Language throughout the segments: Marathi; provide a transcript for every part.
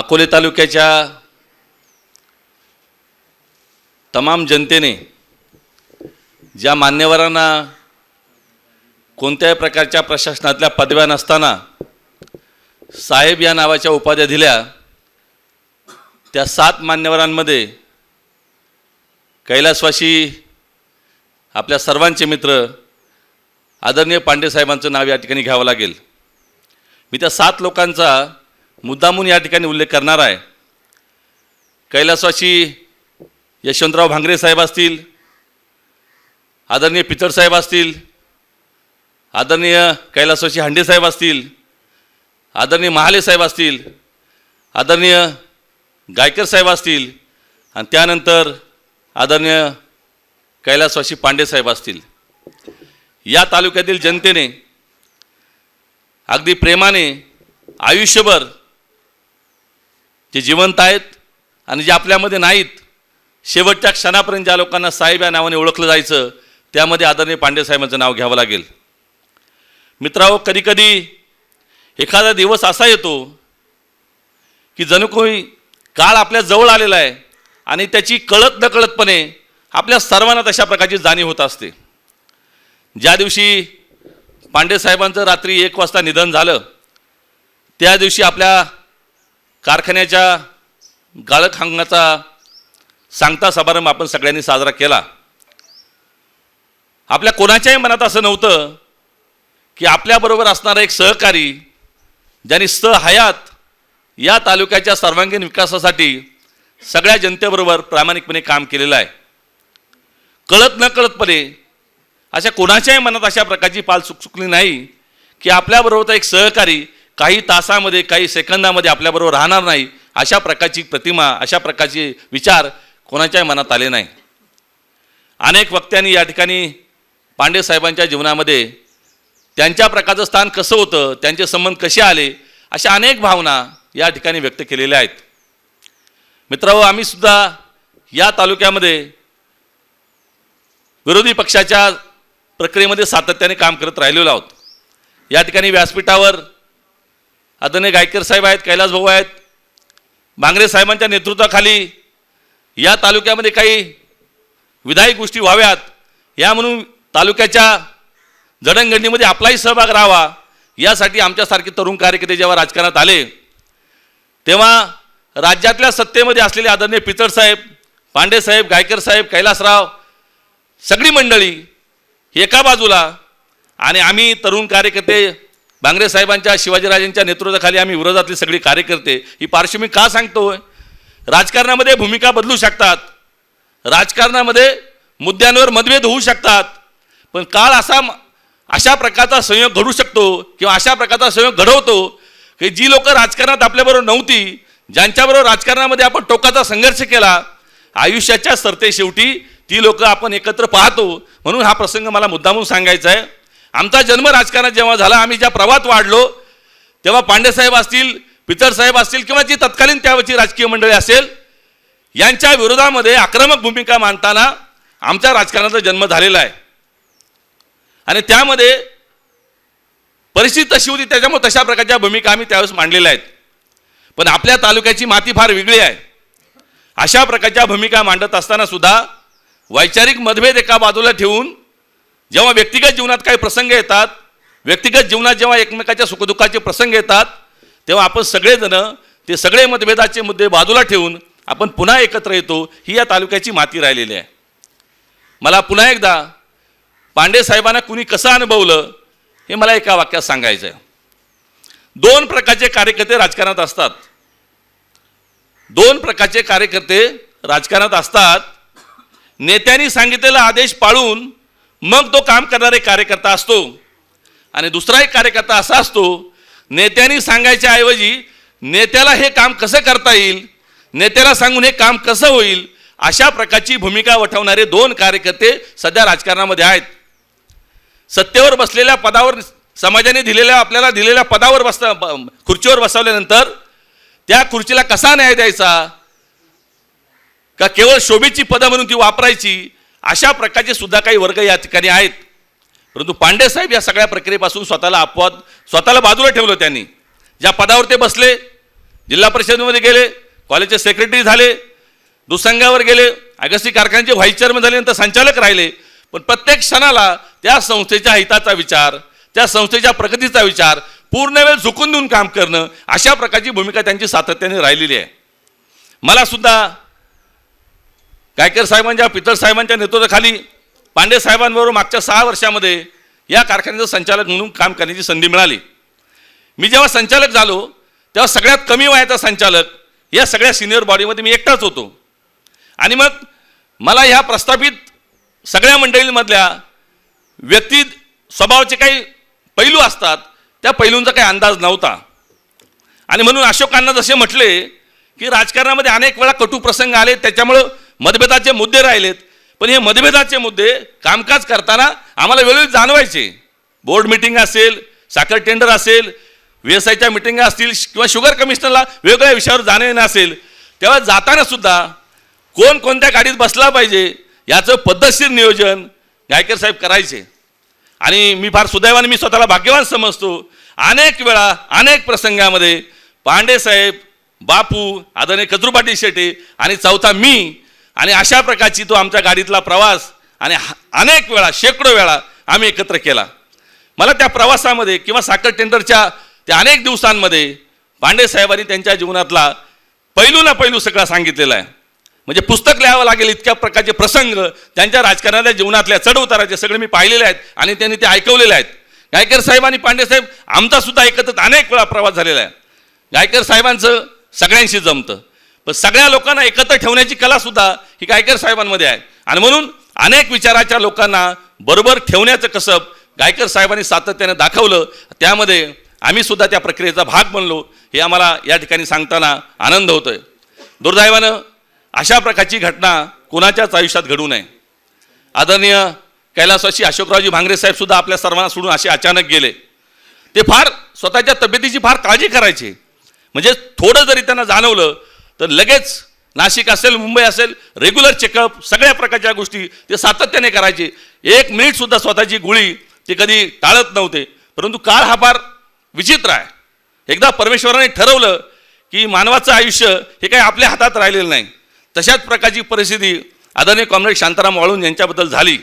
अकोले तालुक्याच्या तमाम जनतेने ज्या मान्यवरांना कोणत्याही प्रकारच्या प्रशासनातल्या पदव्या नसताना साहेब या नावाच्या उपाध्या दिल्या त्या सात मान्यवरांमध्ये कैलासवासी आपल्या सर्वांचे मित्र आदरणीय पांडे साहेबांचं नाव या ठिकाणी घ्यावं लागेल. मी त्या सात लोकांचा मुद्दामून या ठिकाणी उल्लेख करणार आहे. कैलासवाशी यशवंतराव भांगरे साहेब असतील आदरणीय पिचड साहेब असतील आदरणीय कैलासवाशी हांडे साहेब असतील आदरणीय महाले साहेब असतील आदरणीय गायकर साहेब असतील आणि त्यानंतर आदरणीय कैलासवाशी पांडे साहेब असतील. या तालुक्यातील जनतेने अगदी प्रेमाने आयुष्यभर जे जिवंत आहेत आणि जे आपल्यामध्ये नाहीत शेवटच्या क्षणापर्यंत ज्या लोकांना साहेब या नावाने ओळखलं जायचं त्यामध्ये आदरणीय पांडे साहेबांचं नाव घ्यावं लागेल. मित्रांनो कधीकधी एखादा दिवस असा येतो की जणू कोणी काळ आपल्या जवळ आलेला आहे आणि त्याची कळत नकळतपणे आपल्या सर्वांना तशा प्रकारची जाणीव होत असते. ज्या दिवशी पांडेसाहेबांचं रात्री एक वाजता निधन झालं त्या दिवशी आपल्या कारखान्याच्या गाळखांगाचा सांगता समारंभ आपण सगळ्यांनी साजरा केला. आपल्या कोणाच्याही मनात असं नव्हतं की आपल्याबरोबर असणारा एक सहकारी ज्यांनी हयात या तालुक्याच्या सर्वांगीण विकासासाठी सगळ्या जनतेबरोबर प्रामाणिकपणे काम केलेलं आहे. कळत न कळतपणे अशा कोणाच्याही मनात अशा प्रकारची पाल चुकचुकली नाही की आपल्याबरोबरचा एक सहकारी काही तासामध्ये काही सेकंदामध्ये आपल्याबरोबर राहणार नाही अशा प्रकारची प्रतिमा अशा प्रकारचे विचार कोणाच्याही मनात आले नाही. अनेक वक्त्यांनी या ठिकाणी पांडे साहेबांच्या जीवनामध्ये त्यांच्या प्रकारचं स्थान कसं होतं त्यांचे संबंध कसे आले अशा अनेक भावना या ठिकाणी व्यक्त केलेल्या आहेत. मित्रांनो आम्ही सुद्धा या तालुक्यामध्ये विरोधी पक्षाच्या प्रक्रियेमध्ये सातत्याने काम करत राहिलेलो आहोत. या ठिकाणी व्यासपीठावर आदरणीय गायकर साहेब आहेत कैलास भाऊ आहेत भांगरे साहेबांच्या नेतृत्वाखाली या तालुक्यामध्ये काही विधायक गोष्टी व्हाव्यात या म्हणून तालुक्याच्या जडणघडणीमध्ये आपलाही सहभाग राहावा यासाठी आमच्यासारखे तरुण कार्यकर्ते जेव्हा राजकारणात आले तेव्हा राज्यातल्या सत्तेमध्ये असलेले आदरणीय पितळ साहेब पांडे साहेब गायकर साहेब कैलासराव सगळी मंडळी एका बाजूला आणि आम्ही तरुण कार्यकर्ते बांगरे साहेबांच्या शिवाजीराजांच्या नेतृत्वाखाली आम्ही विरोधातले सगळी कार्यकर्ते ही पार्श्वभूमी का सांगतोय राजकारणामध्ये भूमिका बदलू शकतात. राजकारणामध्ये मुद्द्यांवर मतभेद होऊ शकतात. पण काळ असा अशा प्रकारचा संयोग घडू शकतो किंवा अशा प्रकारचा संयोग घडवतो की जी लोकं राजकारणात आपल्याबरोबर नव्हती ज्यांच्याबरोबर राजकारणामध्ये आपण टोकाचा संघर्ष केला आयुष्याच्या सरते शेवटी ती लोकं आपण एकत्र पाहतो. म्हणून हा प्रसंग मला मुद्दामून सांगायचा आहे. आमचा जन्म राजकारणात जेव्हा झाला आम्ही ज्या प्रवाहात वाढलो तेव्हा पांडेसाहेब असतील पितर साहेब असतील किंवा जी तत्कालीन त्यावेळची राजकीय मंडळी असेल यांच्या विरोधामध्ये आक्रमक भूमिका मांडताना आमच्या राजकारणाचा जन्म झालेला आहे. आणि त्यामध्ये परिस्थिती तशी होती त्याच्यामुळे तशा प्रकारच्या भूमिका आम्ही त्यावेळेस मांडलेल्या आहेत. पण आपल्या तालुक्याची माती फार वेगळी आहे. अशा प्रकारच्या भूमिका मांडत असताना सुद्धा वैचारिक मतभेद एका बाजूला ठेवून जेव्हा व्यक्तिगत जीवनात काही प्रसंग येतात व्यक्तिगत जीवनात जेव्हा एकमेकाच्या सुखदुःखाचे प्रसंग येतात तेव्हा आपण सगळेजण ते सगळे मतभेदाचे मुद्दे बाजूला ठेवून आपण पुन्हा एकत्र येतो ही या तालुक्याची माती राहिलेली आहे. मला पुन्हा एकदा पांडे साहेबांना कुणी कसं अनुभवलं हे मला एका वाक्यात सांगायचं आहे. दोन प्रकारचे कार्यकर्ते राजकारणात असतात. दोन प्रकारचे कार्यकर्ते राजकारणात असतात. नेत्यांनी सांगितलेला आदेश पाळून मग तो काम करणारे कार्यकर्ता असतो. आणि दुसरा एक कार्यकर्ता असा असतो नेत्यांनी सांगायच्या ऐवजी नेत्याला हे काम कसं करता येईल नेत्याला सांगून हे काम कसं होईल अशा प्रकारची भूमिका वठवणारे दोन कार्यकर्ते सध्या राजकारणामध्ये आहेत. सत्तेवर बसलेल्या पदावर समाजाने दिलेल्या आपल्याला दिलेल्या पदावर बस खुर्चीवर बसवल्यानंतर त्या खुर्चीला कसा न्याय द्यायचा? का केवळ शोभेची पदं म्हणून ती वापरायची? अशा प्रकारचे सुद्धा काही वर्ग या ठिकाणी आहेत. परंतु पांडे साहेब या सगळ्या प्रक्रियेपासून स्वतःला अपवाद स्वतःला बाजूला ठेवलं त्यांनी. ज्या पदावर ते बसले जिल्हा परिषदेमध्ये गेले कॉलेजचे सेक्रेटरी झाले दुसंगावर गेले अगस्ती कारखान्याचे व्हाईस चेअरमन झाल्यानंतर संचालक राहिले. पण प्रत्येक क्षणाला त्या संस्थेच्या हिताचा विचार त्या संस्थेच्या प्रगतीचा विचार पूर्ण वेळ झुकून देऊन काम करणं अशा प्रकारची भूमिका त्यांची सातत्याने राहिलेली आहे. मला सुद्धा गायकर साहेबांच्या पितर साहेबांच्या नेतृत्वाखाली पांडे साहेबांबरोबर मागच्या सहा वर्षामध्ये या कारखान्याचं संचालक म्हणून काम करण्याची संधी मिळाली. मी जेव्हा संचालक झालो तेव्हा सगळ्यात कमी वयाचा संचालक या सगळ्या सिनियर बॉडीमध्ये मी एकटाच होतो. आणि मग मला ह्या प्रस्थापित सगळ्या मंडळींमधल्या व्यक्ती स्वभावाचे काही पैलू असतात त्या पैलूंचा काही अंदाज नव्हता. आणि म्हणून अशोकांना जसे म्हटले की राजकारणामध्ये अनेक वेळा कटू प्रसंग आले त्याच्यामुळं मतभेदाचे मुद्दे राहिलेत. पण हे मतभेदाचे मुद्दे कामकाज करताना आम्हाला वेळोवेळी जाणवायचे. बोर्ड मिटिंग असेल साखर टेंडर असेल व्ही एस आयच्या मिटिंगा असतील किंवा शुगर कमिशनरला वेगवेगळ्या विषयावर जाणं येणं असेल तेव्हा जाताना सुद्धा कोण कोणत्या गाडीत बसला पाहिजे याचं पद्धतशीर नियोजन गायकर साहेब करायचे. आणि मी फार सुदैवाने मी स्वतःला भाग्यवान समजतो. अनेक वेळा अनेक प्रसंगामध्ये पांडे साहेब बापू आदरणीय कत्रुपाटी शेटे आणि चौथा मी आणि अशा प्रकारची तो आमच्या गाडीतला प्रवास आणि अनेक वेळा शेकडो वेळा आम्ही एकत्र केला. मला त्या प्रवासामध्ये किंवा साखर टेंडरच्या त्या अनेक दिवसांमध्ये पांडे साहेबांनी त्यांच्या जीवनातला पैलू ना पैलू सगळा सांगितलेला आहे. म्हणजे पुस्तक लिहावं लागेल इतक्या प्रकारचे प्रसंग त्यांच्या राजकारणाच्या जीवनातल्या चढ उताराचे सगळे मी पाहिलेले आहेत आणि त्यांनी ते ऐकवलेले आहेत. गायकर साहेब आणि पांडे साहेब आमचा सुद्धा एकत्रित अनेक वेळा प्रवास झालेला आहे. गायकर साहेबांचं सगळ्यांशी जमतं. पण सगळ्या लोकांना एकत्र ठेवण्याची कला सुद्धा ही गायकर साहेबांमध्ये आहे. आणि म्हणून अनेक विचाराच्या लोकांना बरोबर ठेवण्याचं कसब गायकर साहेबांनी सातत्याने दाखवलं त्यामध्ये आम्ही सुद्धा त्या प्रक्रियेचा भाग बनलो हे आम्हाला या ठिकाणी सांगताना आनंद होतोय. दुर्दैवानं अशा प्रकारची घटना कोणाच्याच आयुष्यात घडू नये. आदरणीय कैलासवासी अशोकरावजी भांगरे साहेब सुद्धा आपल्या सर्वांना सोडून असे अचानक गेले. ते फार स्वतःच्या तब्येतीची फार काळजी करायचे. म्हणजे थोडं जरी त्यांना जाणवलं तर लगेच नाशिक असेल मुंबई असेल रेग्युलर चेकअप सगळ्या प्रकारच्या गोष्टी ते सातत्याने करायचे. एक मिनिटसुद्धा स्वतःची गुळी ते कधी टाळत नव्हते. परंतु काळ हा फार विचित्र आहे. एकदा परमेश्वराने ठरवलं की मानवाचं आयुष्य हे काही आपल्या हातात राहिलेलं नाही. तशाच प्रकारची परिस्थिती आदरणीय कॉम्रेड शांताराम वाळून यांच्याबद्दल झाली.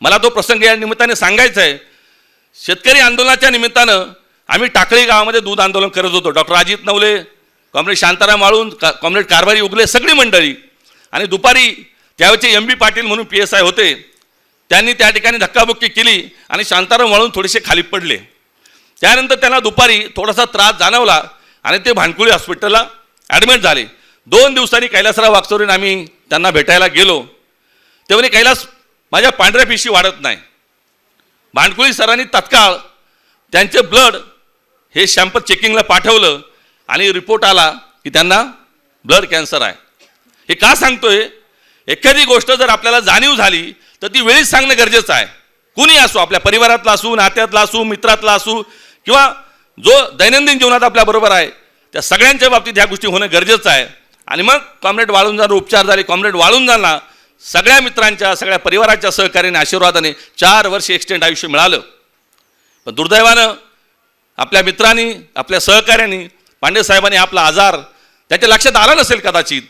मला तो प्रसंग या निमित्ताने सांगायचा आहे. शेतकरी आंदोलनाच्या निमित्तानं आम्ही टाकळी गावामध्ये दूध आंदोलन करत होतो. डॉक्टर अजित नवले कॉम्रेड शांताराम वाळून का कॉम्रेड कारभारी उगले सगळी मंडळी. आणि दुपारी त्यावेळचे एम बी पाटील म्हणून पी एस आय होते त्यांनी त्या ठिकाणी धक्काबुक्की केली आणि शांताराम वाळून थोडेसे खाली पडले. त्यानंतर त्यांना दुपारी थोडासा त्रास जाणवला आणि ते भांडकुळी हॉस्पिटलला ॲडमिट झाले. दोन दिवसांनी कैलासराव वागचौरीन आम्ही त्यांना भेटायला गेलो. ते म्हणे कैलास माझ्या पांढऱ्या पिशी वाढत नाही. भांडकुळी सरांनी तत्काळ त्यांचे ब्लड हे शॅम्पल चेकिंगला पाठवलं. आणि रिपोर्ट आला की त्यांना ब्लड कॅन्सर आहे. हे का सांगतोय? एखादी गोष्ट जर आपल्याला जाणीव झाली तर ती वेळीच सांगणं गरजेचं आहे. कुणी असो आपल्या परिवारातला असू नात्यातला असू मित्रातला असू किंवा जो दैनंदिन जीवनात आपल्याबरोबर आहे त्या सगळ्यांच्या बाबतीत ह्या गोष्टी होणं गरजेचं आहे. आणि मग कॉम्रेड वाळून जाणं उपचार झाले कॉम्रेड वाळून जाणं सगळ्या मित्रांच्या सगळ्या परिवाराच्या सहकार्याने आशीर्वादाने चार वर्ष एक्सटेंड आयुष्य मिळालं. पण दुर्दैवानं आपल्या मित्रांनी आपल्या सहकार्याने पांडे साहेबांनी आपला आजार त्याच्या लक्षात आला नसेल कदाचित.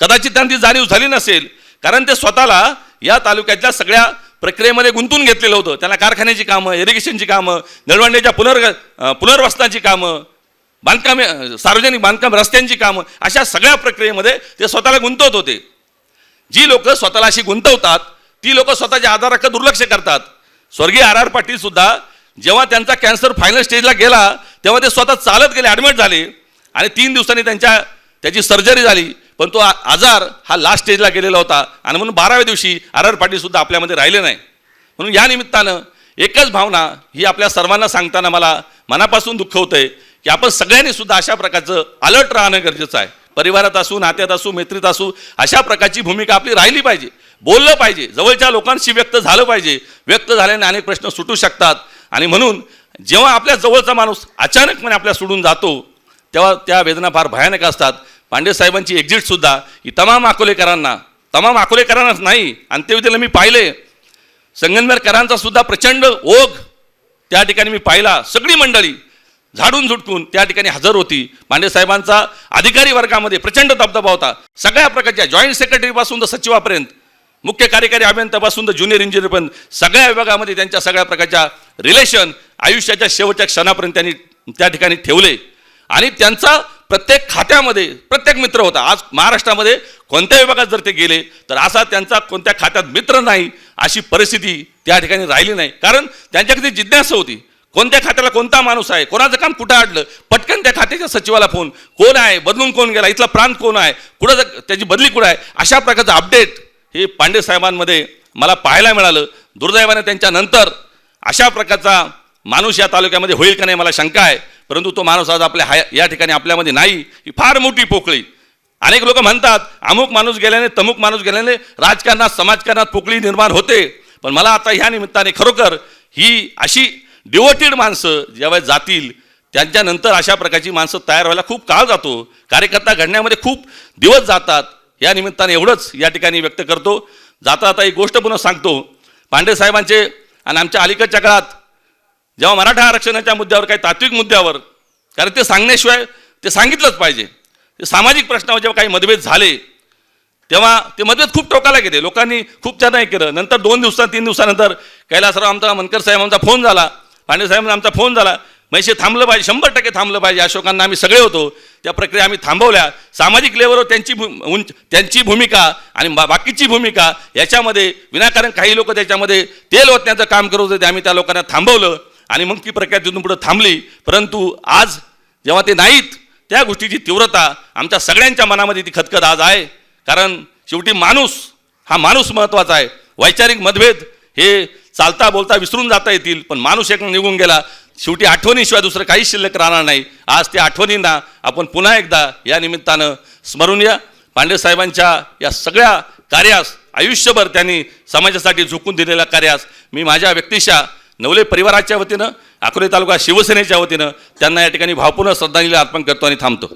कदाचित त्यांना ती जाणीव झाली नसेल. कारण ते स्वतःला या तालुक्यातल्या सगळ्या प्रक्रियेमध्ये गुंतून घेतलेलं होतं. त्यांना कारखान्याची कामं इरिगेशनची कामं नळवंड्याच्या पुनर्ग पुनर्वसनाची कामं बांधकामे सार्वजनिक बांधकाम रस्त्यांची कामं अशा सगळ्या प्रक्रियेमध्ये ते स्वतःला गुंतवत होते. जी लोक स्वतःला अशी गुंतवतात ती लोक स्वतःच्या आजाराकडे दुर्लक्ष करतात. स्वर्गीय आर आर पाटील सुद्धा जेव्हा त्यांचा कॅन्सर फायनल स्टेजला गेला तेव्हा ते स्वतः चालत गेले ॲडमिट झाले. आणि तीन दिवसांनी त्यांच्या त्याची सर्जरी झाली. पण तो आजार हा लास्ट स्टेजला गेलेला होता. आणि म्हणून बाराव्या दिवशी आर आर पाटीलसुद्धा आपल्यामध्ये राहिले नाही. म्हणून या निमित्तानं एकच भावना ही आपल्या सर्वांना सांगताना मला मनापासून दुःख होतं आहे की आपण सगळ्यांनी सुद्धा अशा प्रकारचं अलर्ट राहणं गरजेचं आहे. परिवारात असू नात्यात असू मैत्रीत असू अशा प्रकारची भूमिका आपली राहिली पाहिजे. बोललं पाहिजे. जवळच्या लोकांशी व्यक्त झालं पाहिजे. व्यक्त झाल्याने अनेक प्रश्न सुटू शकतात. आणि म्हणून जेव्हा आपल्या जवळचा माणूस अचानकपणे आपल्या सोडून जातो तेव्हा त्या वेदना फार भयानक असतात. पांडे साहेबांची एक्झिटसुद्धा ही तमाम अकोलेकरांना तमाम अकोलेकरांनाच नाही अंत्यविधीला मी पाहिले. संगमनेरकरांचा सुद्धा प्रचंड ओघ त्या ठिकाणी मी पाहिला. सगळी मंडळी झाडून झुटकून त्या ठिकाणी हजर होती. पांडे साहेबांचा अधिकारी वर्गामध्ये प्रचंड दबदबा होता. सगळ्या प्रकारच्या जॉईंट सेक्रेटरीपासून तर सचिवापर्यंत मुख्य कार्यकारी अभियंत्यापासून तर ज्युनियर इंजिनियरपर्यंत सगळ्या विभागामध्ये त्यांच्या सगळ्या प्रकारच्या रिलेशन आयुष्याच्या शेवटच्या क्षणापर्यंत त्यांनी त्या ठिकाणी ठेवले. आणि त्यांचा प्रत्येक खात्यामध्ये प्रत्येक मित्र होता. आज महाराष्ट्रामध्ये कोणत्या विभागात जर ते गेले तर असा त्यांचा कोणत्या खात्यात मित्र नाही अशी परिस्थिती त्या ठिकाणी राहिली नाही. कारण त्यांच्याकडे जिज्ञासा होती कोणत्या खात्याला कोणता माणूस आहे कोणाचं काम कुठं अडलं पटकन त्या खात्याच्या सचिवाला फोन कोण आहे? बदलून कोण गेला? इथला प्रांत कोण आहे? कुठं त्याची बदली कुठं आहे? अशा प्रकारचं अपडेट हे पांडे साहेबांमध्ये मला पाहायला मिळालं. दुर्दैवाने त्यांच्यानंतर अशा प्रकारचा माणूस या तालुक्यामध्ये होईल का नाही मला शंका आहे. परंतु तो माणूस आज आपल्या हाय या ठिकाणी आपल्यामध्ये नाही ही फार मोठी पोकळी. अनेक लोक म्हणतात अमुक माणूस गेल्याने तमुक माणूस गेल्याने राजकारणात समाजकारणात पोकळी निर्माण होते. पण मला आता ह्या निमित्ताने खरोखर ही अशी डिवोटेड माणसं ज्यावेळेस जातील त्यांच्यानंतर अशा प्रकारची माणसं तयार व्हायला खूप काळ जातो. कार्यकर्ता घडण्यामध्ये खूप दिवस जातात. या निमित्ताने एवढंच या ठिकाणी व्यक्त करतो. जाता आता एक गोष्ट पुन्हा सांगतो. पांडे साहेबांचे आणि आमच्या अलीकडच्या काळात जेव्हा मराठा आरक्षणाच्या मुद्द्यावर काही तात्विक मुद्द्यावर कारण ते सांगण्याशिवाय ते सांगितलंच पाहिजे. ते सामाजिक प्रश्नावर जेव्हा काही मतभेद झाले तेव्हा ते मतभेद खूप टोकाला गेले. लोकांनी खूप त्या नाही केलं. नंतर दोन दिवसात तीन दिवसानंतर कैलासराव आमचा मनकर साहेब आमचा फोन झाला. पांडे आमचा फोन झाला. मैसे थांबलं पाहिजे. शंभर टक्के थांबलं पाहिजे. अशोकांना आम्ही सगळे होतो. त्या प्रक्रिया आम्ही थांबवल्या. सामाजिक लेवलवर त्यांची भू उंच त्यांची भूमिका आणि बा- बाकीची भूमिका याच्यामध्ये विनाकारण काही लोक त्याच्यामध्ये तेल ओतण्याचं काम करत होते. आम्ही त्या लोकांना थांबवलं. आणि मग ती प्रक्रिया तिथून पुढे थांबली. परंतु आज जेव्हा ते नाहीत त्या गोष्टीची तीव्रता आमच्या सगळ्यांच्या मनामध्ये ती खतखत आज आहे. कारण शेवटी माणूस हा माणूस महत्त्वाचा आहे. वैचारिक मतभेद हे चालता बोलता विसरून जाता येतील पण माणूस एक निघून गेला. शेवटी आठवणीशिवाय दुसरं काही शिल्लक राहणार नाही. आज त्या आठवणींना आपण पुन्हा एकदा या निमित्तानं स्मरून या. पांडेसाहेबांच्या या सगळ्या कार्यास आयुष्यभर त्यांनी समाजासाठी झोकून दिलेल्या कार्यास मी माझ्या व्यक्तिशा नवले परिवाराच्या वतीनं अकोले तालुका शिवसेनेच्या वतीनं त्यांना या ठिकाणी भावपूर्ण श्रद्धांजली अर्पण करतो आणि थांबतो.